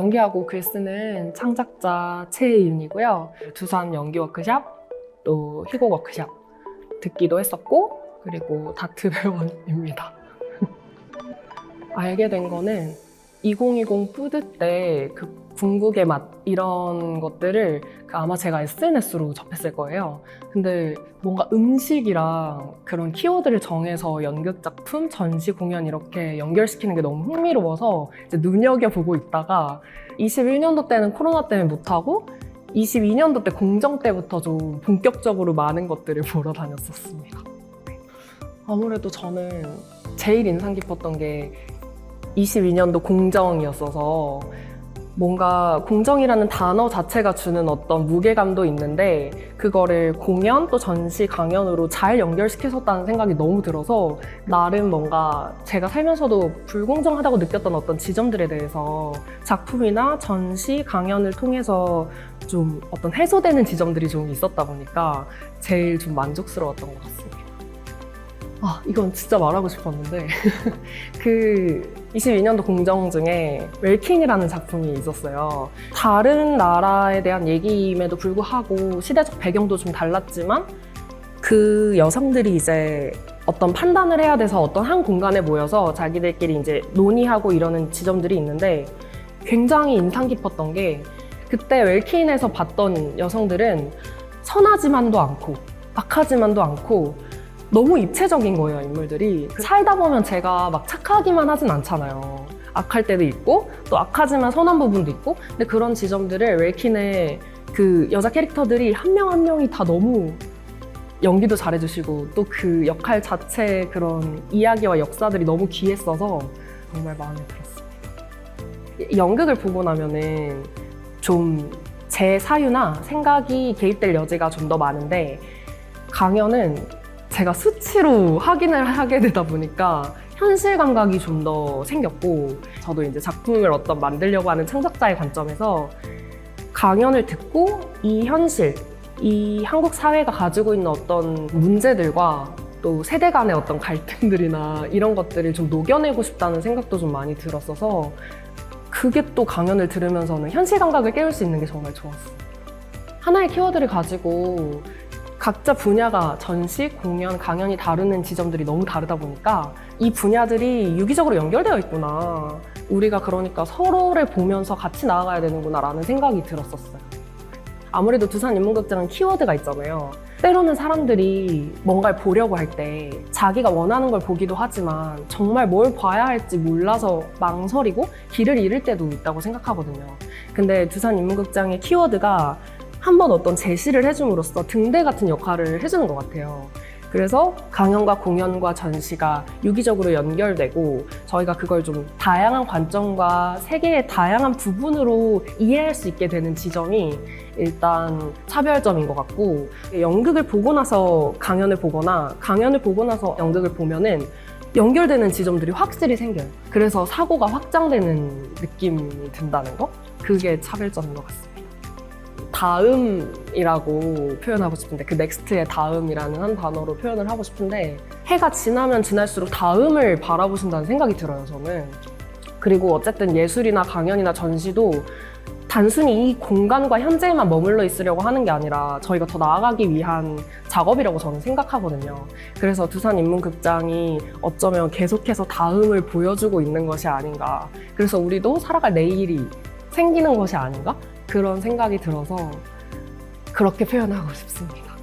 연기하고 글 쓰는 창작자 최혜윤이고요. 두산 연기 워크샵, 또 희곡 워크샵 듣기도 했었고, 그리고 다트 배원입니다. 알게 된 거는 2020 푸드 때그 궁극의 맛 이런 것들을 그 아마 제가 SNS로 접했을 거예요. 근데 뭔가 음식이랑 그런 키워드를 정해서 연극 작품, 전시 공연 이렇게 연결시키는 게 너무 흥미로워서 이제 눈여겨보고 있다가 21년도 때는 코로나 때문에 못하고 22년도 때 공정 때부터 좀 본격적으로 많은 것들을 보러 다녔었습니다. 아무래도 저는 제일 인상 깊었던 게 22년도 공정이었어서 뭔가 공정이라는 단어 자체가 주는 어떤 무게감도 있는데 그거를 공연 또 전시 강연으로 잘 연결시키셨다는 생각이 너무 들어서 나름 뭔가 제가 살면서도 불공정하다고 느꼈던 어떤 지점들에 대해서 작품이나 전시 강연을 통해서 좀 어떤 해소되는 지점들이 좀 있었다 보니까 제일 좀 만족스러웠던 것 같습니다. 아, 이건 진짜 말하고 싶었는데. 그 22년도 공정 중에 웰킹이라는 작품이 있었어요. 다른 나라에 대한 얘기임에도 불구하고 시대적 배경도 좀 달랐지만 그 여성들이 이제 어떤 판단을 해야 돼서 어떤 한 공간에 모여서 자기들끼리 이제 논의하고 이러는 지점들이 있는데 굉장히 인상 깊었던 게 그때 웰킨에서 봤던 여성들은 선하지만도 않고 악하지만도 않고 너무 입체적인 거예요, 인물들이. 살다 보면 제가 막 착하기만 하진 않잖아요. 악할 때도 있고, 또 악하지만 선한 부분도 있고, 근데 그런 지점들을 웰킨의 그 여자 캐릭터들이 한 명 한 명이 다 너무 연기도 잘해주시고, 또 그 역할 자체 그런 이야기와 역사들이 너무 귀했어서 정말 마음에 들었습니다. 연극을 보고 나면은 좀 제 사유나 생각이 개입될 여지가 좀 더 많은데, 강연은 제가 수치로 확인을 하게 되다 보니까 현실 감각이 좀 더 생겼고 저도 이제 작품을 어떤 만들려고 하는 창작자의 관점에서 강연을 듣고 이 현실, 이 한국 사회가 가지고 있는 어떤 문제들과 또 세대 간의 어떤 갈등들이나 이런 것들을 좀 녹여내고 싶다는 생각도 좀 많이 들었어서 그게 또 강연을 들으면서는 현실 감각을 깨울 수 있는 게 정말 좋았어요. 하나의 키워드를 가지고 각자 분야가 전시, 공연, 강연이 다루는 지점들이 너무 다르다 보니까 이 분야들이 유기적으로 연결되어 있구나. 우리가 그러니까 서로를 보면서 같이 나아가야 되는구나라는 생각이 들었었어요. 아무래도 두산 인문극장은 키워드가 있잖아요. 때로는 사람들이 뭔가를 보려고 할 때 자기가 원하는 걸 보기도 하지만 정말 뭘 봐야 할지 몰라서 망설이고 길을 잃을 때도 있다고 생각하거든요. 근데 두산 인문극장의 키워드가 한번 어떤 제시를 해줌으로써 등대 같은 역할을 해주는 것 같아요. 그래서 강연과 공연과 전시가 유기적으로 연결되고 저희가 그걸 좀 다양한 관점과 세계의 다양한 부분으로 이해할 수 있게 되는 지점이 일단 차별점인 것 같고 연극을 보고 나서 강연을 보거나 강연을 보고 나서 연극을 보면은 연결되는 지점들이 확실히 생겨요. 그래서 사고가 확장되는 느낌이 든다는 거? 그게 차별점인 것 같습니다. 다음이라고 표현하고 싶은데 그 넥스트의 다음이라는 한 단어로 표현을 하고 싶은데 해가 지나면 지날수록 다음을 바라보신다는 생각이 들어요 저는 그리고 어쨌든 예술이나 강연이나 전시도 단순히 이 공간과 현재에만 머물러 있으려고 하는 게 아니라 저희가 더 나아가기 위한 작업이라고 저는 생각하거든요. 그래서 두산 인문극장이 어쩌면 계속해서 다음을 보여주고 있는 것이 아닌가. 그래서 우리도 살아갈 내일이 생기는 것이 아닌가? 그런 생각이 들어서 그렇게 표현하고 싶습니다.